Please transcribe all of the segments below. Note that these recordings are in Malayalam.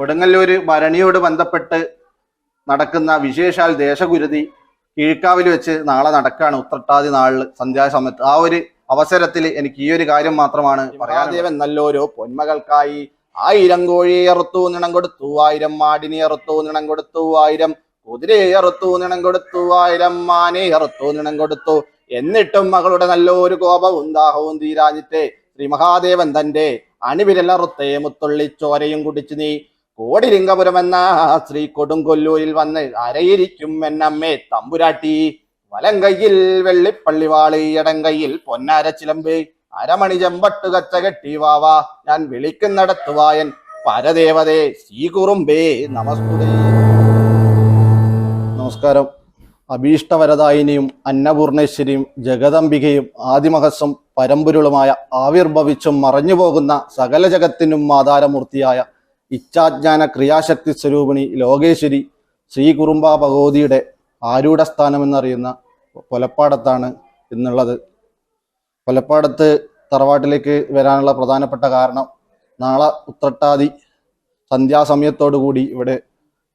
കൊടുങ്ങല്ലൂര് ഭരണിയോട് ബന്ധപ്പെട്ട് നടക്കുന്ന വിശേഷാൽ ദേശഗുരുതി കീഴ്ക്കാവിൽ വെച്ച് നാളെ നടക്കുകയാണ് ഉത്രട്ടാതി നാളിൽ സന്ധ്യാസമയത്ത്. ആ ഒരു അവസരത്തിൽ എനിക്ക് ഈ ഒരു കാര്യം മാത്രമാണ് പറയാദേവൻ നല്ലോരോ പൊന്മകൾക്കായി ആയിരം കോഴിയെ അറുത്തു നിണം കൊടുത്തു ആയിരം മാടിനെ അറുത്തു നിണം കൊടുത്തു ആയിരം കുതിരയെ അറുത്തു നിണം കൊടുത്തു ആയിരം മാനെ അറുത്തു നിണം കൊടുത്തു. എന്നിട്ടും മകളുടെ നല്ലൊരു കോപവും ദാഹവും തീരാഞ്ഞിട്ട് ശ്രീ മഹാദേവൻ തന്റെ അണിവിരലറുത്തേ മുത്തുള്ളി ചോരയും കുടിച്ചു നീ. കോടിലിംഗപുരം എന്ന ശ്രീ കൊടുങ്കൊല്ലൂരിൽ വന്ന് അരയിരിക്കും എന്നമ്മേ തമ്പുരാട്ടി. വലം കയ്യിൽ വെള്ളിപ്പള്ളിവാൾ ഇടം കയ്യിൽ പൊന്നാര ചിലമ്പ്. അരമണി ചെമ്പട്ട് കച്ച കെട്ടി വാവാ ഞാൻ വിളിക്കുന്നിടത്തുവായൻ പരദേവതേ ശ്രീകുറുമ്പേ നമസ്തുതേ. നമസ്കാരം. അഭീഷ്ടവരദായിനിയും അന്നപൂർണേശ്വരിയും ജഗദംബികയും ആദിമഹസ്സും പരമ്പുരുളുമായ ആവിർഭവിച്ചും മറഞ്ഞുപോകുന്ന സകല ജഗത്തിനും ആധാരമൂർത്തിയായ ഇച്ഛാജ്ഞാന ക്രിയാശക്തി സ്വരൂപിണി ലോകേശ്വരി ശ്രീ കുറുമ്പ ഭഗവതിയുടെ ആരൂഢസ്ഥാനം എന്നറിയുന്ന കൊലപ്പാടത്താണ് ഇന്നുള്ളത്. കൊലപ്പാടത്ത് തറവാട്ടിലേക്ക് വരാനുള്ള പ്രധാനപ്പെട്ട കാരണം നാളെ ഉത്രട്ടാതി സന്ധ്യാസമയത്തോടു കൂടി ഇവിടെ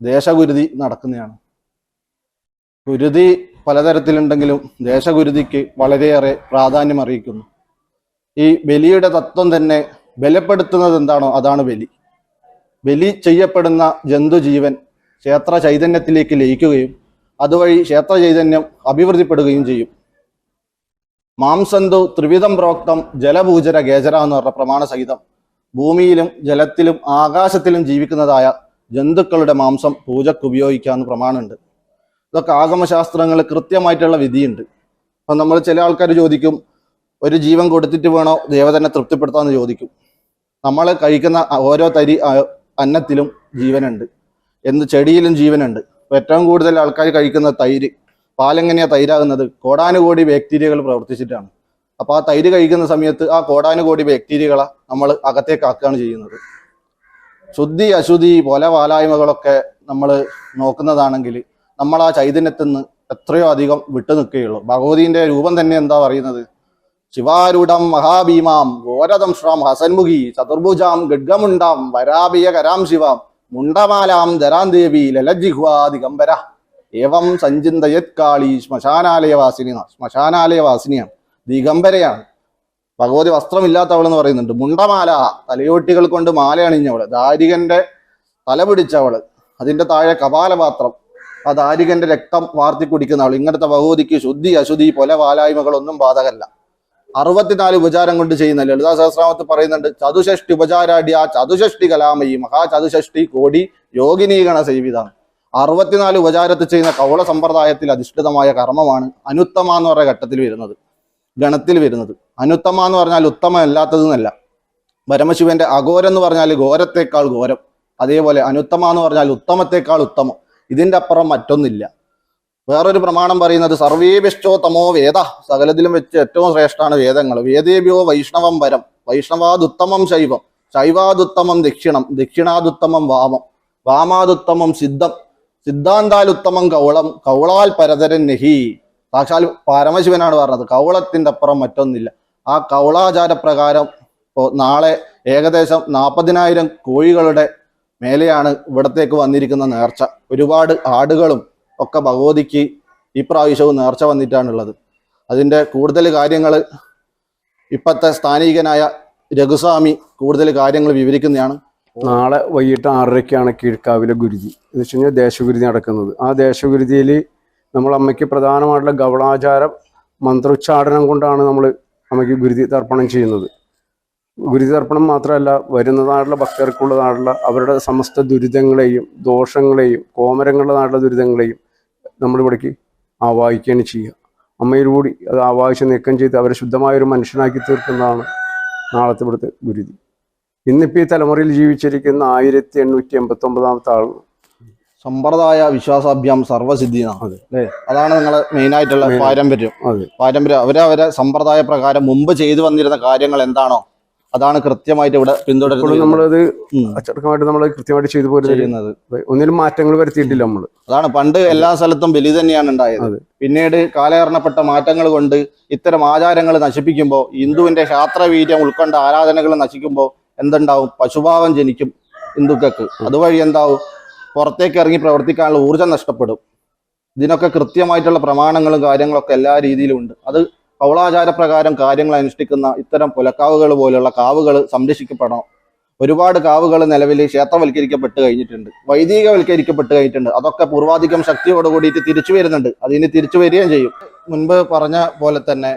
ദേശഗുരുതി നടക്കുന്നതാണ്. ഗുരുതി പലതരത്തിലുണ്ടെങ്കിലും ദേശഗുരുതിക്ക് വളരെയേറെ പ്രാധാന്യം അറിയിക്കുന്നു ഈ ബലിയുടെ തത്വം തന്നെ ബലപ്പെടുത്തുന്നത് എന്താണോ അതാണ് ബലി. ബലി ചെയ്യപ്പെടുന്ന ജന്തുജീവൻ ക്ഷേത്ര ചൈതന്യത്തിലേക്ക് ലയിക്കുകയും അതുവഴി ക്ഷേത്ര ചൈതന്യം അഭിവൃദ്ധിപ്പെടുകയും ചെയ്യും. മാംസന്തു ത്രിവിധം പ്രോക്തം ജലഭൂചര ഗേജര എന്ന് പറഞ്ഞ പ്രമാണ സഹിതം ഭൂമിയിലും ജലത്തിലും ആകാശത്തിലും ജീവിക്കുന്നതായ ജന്തുക്കളുടെ മാംസം പൂജക്ക് ഉപയോഗിക്കാമെന്ന് പ്രമാണമുണ്ട്. ഇതൊക്കെ ആഗമശാസ്ത്രങ്ങൾ കൃത്യമായിട്ടുള്ള വിധിയുണ്ട്. അപ്പം നമ്മൾ ചില ആൾക്കാർ ചോദിക്കും ഒരു ജീവൻ കൊടുത്തിട്ട് വേണോ? ദേവതനെ തൃപ്തിപ്പെടുത്താമെന്ന് ചോദിക്കും. നമ്മൾ കഴിക്കുന്ന ഓരോ തരി അന്നത്തിലും ജീവനുണ്ട്. എന്ത് ചെടിയിലും ജീവനുണ്ട്. ഏറ്റവും കൂടുതൽ ആൾക്കാർ കഴിക്കുന്ന തൈര് പാലെങ്ങനെയാ തൈരാകുന്നത്? കോടാനുകോടി ബാക്ടീരിയകൾ പ്രവർത്തിച്ചിട്ടാണ്. അപ്പോൾ ആ തൈര് കഴിക്കുന്ന സമയത്ത് ആ കോടാനുകോടി ബാക്ടീരിയകളെ നമ്മൾ അകത്തേക്ക് ആക്കുകയാണ് ചെയ്യുന്നത്. ശുദ്ധി അശുദ്ധി പോലെ വാലായ്മകളൊക്കെ നമ്മൾ നോക്കുന്നതാണെങ്കിൽ നമ്മൾ ആ ചൈതന്യത്തിൽ നിന്ന് എത്രയോ അധികം വിട്ടു നിൽക്കുകയുള്ളൂ ഭഗവതിന്റെ രൂപം തന്നെ എന്താ പറയുന്നത്? ശിവാരൂഢം മഹാഭീമാം ഘോരതം ശ്രാം ഹസൻമുഖി ചതുർഭുജാം ഗഡ്ഗമുണ്ടാം വരാപിയ കരാം ശിവാം മുണ്ടമാലാം ധരാന്തേവി ലലജിഹ്വാ ദിഗംബര. ഏവം സഞ്ചിന്തയത് കാളി ശ്മശാനാലയവാസിനി ശ്മശാനാലയവാസിനിയാണ്. ദിഗംബരയാണ്. ഭഗവതി വസ്ത്രമില്ലാത്തവളെന്ന് പറയുന്നുണ്ട്. മുണ്ടമാല തലയോട്ടികൾ കൊണ്ട് മാല അണിഞ്ഞവൾ ദാരികന്റെ തല പിടിച്ചവൾ. അതിന്റെ താഴെ കപാലപാത്രം. ആ ദാരികന്റെ രക്തം വാർത്തി കുടിക്കുന്നവൾ ഇങ്ങനത്തെ ഭഗവതിക്ക് ശുദ്ധി അശുദ്ധി പൊല വാലായ്മകളൊന്നും ബാധകല്ല. അറുപത്തിനാല് ഉപചാരം കൊണ്ട് ചെയ്യുന്ന ലളിതാ സഹസ്രാമത്ത് പറയുന്നുണ്ട് ചതുഷഷ്ടി ഉപചാരാഢ്യ ചതുഷഷ്ടി കലാമയി മഹാചതുഷഷ്ടി കോടി യോഗിനീഗണ സേവിതാണ് അറുപത്തിനാല് ഉപചാരത്തിൽ ചെയ്യുന്ന കൗള സമ്പ്രദായത്തിൽ അധിഷ്ഠിതമായ കർമ്മമാണ് അനുത്തമ എന്ന് പറയുന്ന ഘട്ടത്തിൽ വരുന്നത് ഗണത്തിൽ വരുന്നത്. അനുത്തമ എന്ന് പറഞ്ഞാൽ ഉത്തമമല്ലാത്തതെന്നല്ല പരമശിവന്റെ അഘോരം എന്ന് പറഞ്ഞാൽ ഘോരത്തേക്കാൾ ഘോരം. അതേപോലെ അനുത്തമ എന്ന് പറഞ്ഞാൽ ഉത്തമത്തേക്കാൾ ഉത്തമം. ഇതിന്റെ അപ്പുറം മറ്റൊന്നില്ല. വേറൊരു പ്രമാണം പറയുന്നത് സർവേഭിഷ്ടോത്തമോ വേദ. സകലത്തിലും വെച്ച് ഏറ്റവും ശ്രേഷ്ഠമാണ് വേദങ്ങൾ. വേദേഭ്യോ വൈഷ്ണവം വരം. വൈഷ്ണവാദുത്തമം ശൈവം. ശൈവാദുത്തമം ദക്ഷിണം. ദക്ഷിണാദുത്തമം വാമം. വാമാദുത്തമം സിദ്ധം. സിദ്ധാന്താൽ ഉത്തമം കൗളം. കൗളാൽ പരതരൻ നെഹി. സാക്ഷാൽ പരമശിവനാണ് പറഞ്ഞത്. കൗളത്തിന്റെ അപ്പുറം മറ്റൊന്നില്ല. ആ കൗളാചാരപ്രകാരം ഇപ്പോൾ നാളെ ഏകദേശം നാൽപ്പതിനായിരം കോഴികളുടെ മേലെയാണ് ഇവിടത്തേക്ക് വന്നിരിക്കുന്ന നേർച്ച. ഒരുപാട് ആടുകളും ഒക്കെ ഭഗവതിക്ക് ഈ പ്രാവശ്യവും നേർച്ച വന്നിട്ടാണുള്ളത്. അതിന്റെ കൂടുതൽ കാര്യങ്ങൾ ഇപ്പോഴത്തെ സ്ഥാനികനായ രഘുസ്വാമി കൂടുതൽ കാര്യങ്ങൾ വിവരിക്കുന്നതാണ്. നാളെ വൈകിട്ട് ആറരയ്ക്കാണ് കീഴ്ക്കാവിലെ ഗുരുതി എന്ന് വെച്ച് കഴിഞ്ഞാൽ ദേശഗുരുതി നടക്കുന്നത്. ആ ദേശഗുരുതിയിൽ നമ്മൾ അമ്മയ്ക്ക് പ്രധാനമായിട്ടുള്ള ഗവളാചാരം മന്ത്രോച്ചാടനം കൊണ്ടാണ് നമ്മൾ അമ്മയ്ക്ക് ഗുരുതി തർപ്പണം ചെയ്യുന്നത്. ഗുരുതി തർപ്പണം മാത്രമല്ല വരുന്നതായിട്ടുള്ള ഭക്തർക്കുള്ളതായിട്ടുള്ള അവരുടെ സമസ്ത ദുരിതങ്ങളെയും ദോഷങ്ങളെയും കോമരങ്ങളുടേതായിട്ടുള്ള ദുരിതങ്ങളെയും നമ്മളിവിടേക്ക് ആവാഹിക്കുകയാണ് ചെയ്യുക. അമ്മയിലൂടി അത് ആവാഹിച്ച് നീക്കം ചെയ്ത് അവരെ ശുദ്ധമായ ഒരു മനുഷ്യനാക്കി തീർക്കുന്നതാണ് നാളത്തെ ഇവിടുത്തെ ഗുരുതി. ഇന്നിപ്പോൾ ഈ തലമുറയിൽ ജീവിച്ചിരിക്കുന്ന ആയിരത്തി എണ്ണൂറ്റി എൺപത്തി ഒമ്പതാമത്തെ ആൾ. സമ്പ്രദായ വിശ്വാസാഭ്യാം സർവസിദ്ധി അല്ലേ? അതാണ് നിങ്ങളെ മെയിൻ ആയിട്ടുള്ള പാരമ്പര്യം. പാരമ്പര്യം. അവരവരെ അവരെ സമ്പ്രദായ പ്രകാരം മുമ്പ് ചെയ്തു വന്നിരുന്ന കാര്യങ്ങൾ എന്താണോ? അതാണ് കൃത്യമായിട്ട് ഇവിടെ പിന്തുടരുന്നത്. നമ്മളത്. അച്ചടക്കമായിട്ട് നമ്മൾ കൃത്യമായിട്ട് ചെയ്തു പോരുന്നത് ഒന്നിലും മാറ്റങ്ങൾ വരുത്തിയിട്ടില്ല നമ്മൾ അതാണ് പണ്ട് എല്ലാ സ്ഥലത്തും ബലി തന്നെയാണ് ഉണ്ടായത്. പിന്നീട് കാലഹരണപ്പെട്ട മാറ്റങ്ങൾ കൊണ്ട് ഇത്തരം ആചാരങ്ങൾ നശിപ്പിക്കുമ്പോൾ ഹിന്ദുവിന്റെ ശാസ്ത്രവീര്യം ഉൾക്കൊണ്ട ആരാധനകൾ നശിക്കുമ്പോൾ എന്തുണ്ടാവും? പശുഭാവം ജനിക്കും ഹിന്ദുക്കൾക്ക്. അതുവഴി എന്താവും? പുറത്തേക്ക് ഇറങ്ങി പ്രവർത്തിക്കാനുള്ള ഊർജം നഷ്ടപ്പെടും. ഇതിനൊക്കെ കൃത്യമായിട്ടുള്ള പ്രമാണങ്ങളും കാര്യങ്ങളൊക്കെ എല്ലാ രീതിയിലും ഉണ്ട്. അത് കൗളാചാര പ്രകാരം കാര്യങ്ങൾ അനുഷ്ഠിക്കുന്ന ഇത്തരം പുലക്കാവുകൾ പോലുള്ള കാവുകൾ സംരക്ഷിക്കപ്പെടണം. ഒരുപാട് കാവുകൾ നിലവിൽ ക്ഷേത്രവൽക്കരിക്കപ്പെട്ട് കഴിഞ്ഞിട്ടുണ്ട്. വൈദികവൽക്കരിക്കപ്പെട്ട് കഴിഞ്ഞിട്ടുണ്ട്. അതൊക്കെ പൂർവാധികം ശക്തിയോട് കൂടിയിട്ട് തിരിച്ചു വരുന്നുണ്ട്. അതിന് തിരിച്ചു വരികയും ചെയ്യും. മുൻപ് പറഞ്ഞ പോലെ തന്നെ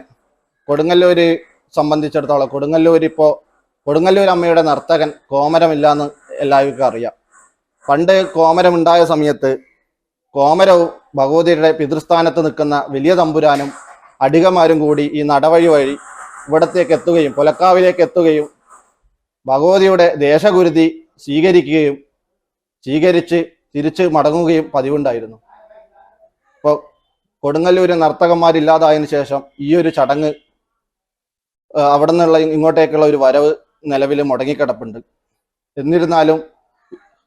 കൊടുങ്ങല്ലൂര് സംബന്ധിച്ചിടത്തോളം കൊടുങ്ങല്ലൂർ ഇപ്പോൾ കൊടുങ്ങല്ലൂർ അമ്മയുടെ നർത്തകൻ കോമരമില്ലാന്ന് എല്ലാവർക്കും അറിയാം. പണ്ട് കോമരം ഉണ്ടായ സമയത്ത് കോമരവും ഭഗവതിയുടെ പിതൃസ്ഥാനത്ത് നിൽക്കുന്ന വലിയ തമ്പുരാനും അടികമാരും കൂടി ഈ നടവഴി വഴി ഇവിടത്തേക്ക് എത്തുകയും പുലക്കാവിലേക്ക് എത്തുകയും ഭഗവതിയുടെ ദേശഗുരുതി സ്വീകരിക്കുകയും സ്വീകരിച്ച് തിരിച്ച് മടങ്ങുകയും പതിവുണ്ടായിരുന്നു. ഇപ്പോൾ കൊടുങ്ങല്ലൂര് നർത്തകന്മാരില്ലാതായതിനു ശേഷം ഈ ഒരു ചടങ്ങ് അവിടെ നിന്നുള്ള ഇങ്ങോട്ടേക്കുള്ള ഒരു വരവ് നിലവിൽ മുടങ്ങിക്കിടപ്പുണ്ട്. എന്നിരുന്നാലും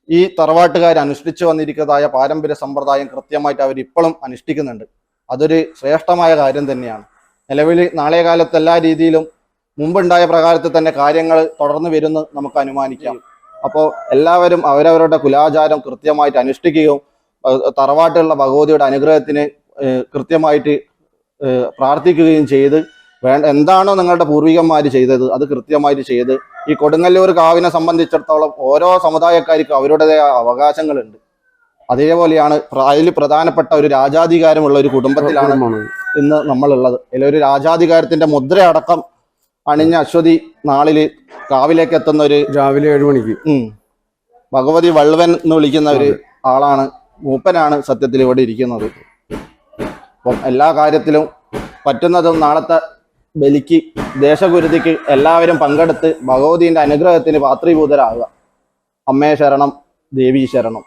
ഈ തറവാട്ടുകാർ അനുഷ്ഠിച്ചു വന്നിരിക്കുന്നതായ പാരമ്പര്യ സമ്പ്രദായം കൃത്യമായിട്ട് അവർ ഇപ്പോഴും അനുഷ്ഠിക്കുന്നുണ്ട്. അതൊരു ശ്രേഷ്ഠമായ കാര്യം തന്നെയാണ്. നിലവിൽ നാളെ കാലത്ത് എല്ലാ രീതിയിലും മുമ്പുണ്ടായ പ്രകാരത്തിൽ തന്നെ കാര്യങ്ങൾ തുടർന്നു വരുന്ന നമുക്ക് അനുമാനിക്കാം. അപ്പോൾ എല്ലാവരും അവരവരുടെ കുലാചാരം കൃത്യമായിട്ട് അനുഷ്ഠിക്കുകയും തറവാട്ടുള്ള ഭഗവതിയുടെ അനുഗ്രഹത്തിന് കൃത്യമായിട്ട് പ്രാർത്ഥിക്കുകയും ചെയ്ത് വേണ്ട എന്താണോ നിങ്ങളുടെ പൂർവികന്മാർ ചെയ്തത് അത് കൃത്യമായിട്ട് ചെയ്ത് ഈ കൊടുങ്ങല്ലൂർ കാവിനെ സംബന്ധിച്ചിടത്തോളം ഓരോ സമുദായക്കാർക്കും അവരുടേതായ അവകാശങ്ങളുണ്ട്. അതേപോലെയാണ് അതിൽ പ്രധാനപ്പെട്ട ഒരു രാജാധികാരമുള്ള ഒരു കുടുംബത്തിലാണ് ഇന്ന് നമ്മളുള്ളത്. അതിൽ ഒരു രാജാധികാരത്തിന്റെ മുദ്ര അടക്കം അണിഞ്ഞ അശ്വതി നാളിൽ കാവിലേക്ക് എത്തുന്ന ഒരു രാവിലെ ഏഴ് മണിക്ക്. ഭഗവതി വള്ളുവൻ എന്ന് വിളിക്കുന്ന ഒരു ആളാണ്. മൂപ്പനാണ് സത്യത്തിൽ ഇവിടെ ഇരിക്കുന്നത്. അപ്പം എല്ലാ കാര്യത്തിലും പറ്റുന്നതും നാളത്തെ ബലിക്ക് ദേശഗുരുതിക്ക് എല്ലാവരും പങ്കെടുത്ത് ഭഗവതിന്റെ അനുഗ്രഹത്തിന് പാത്രീഭൂതരാകുക. അമ്മേ ശരണം ദേവീ ശരണം.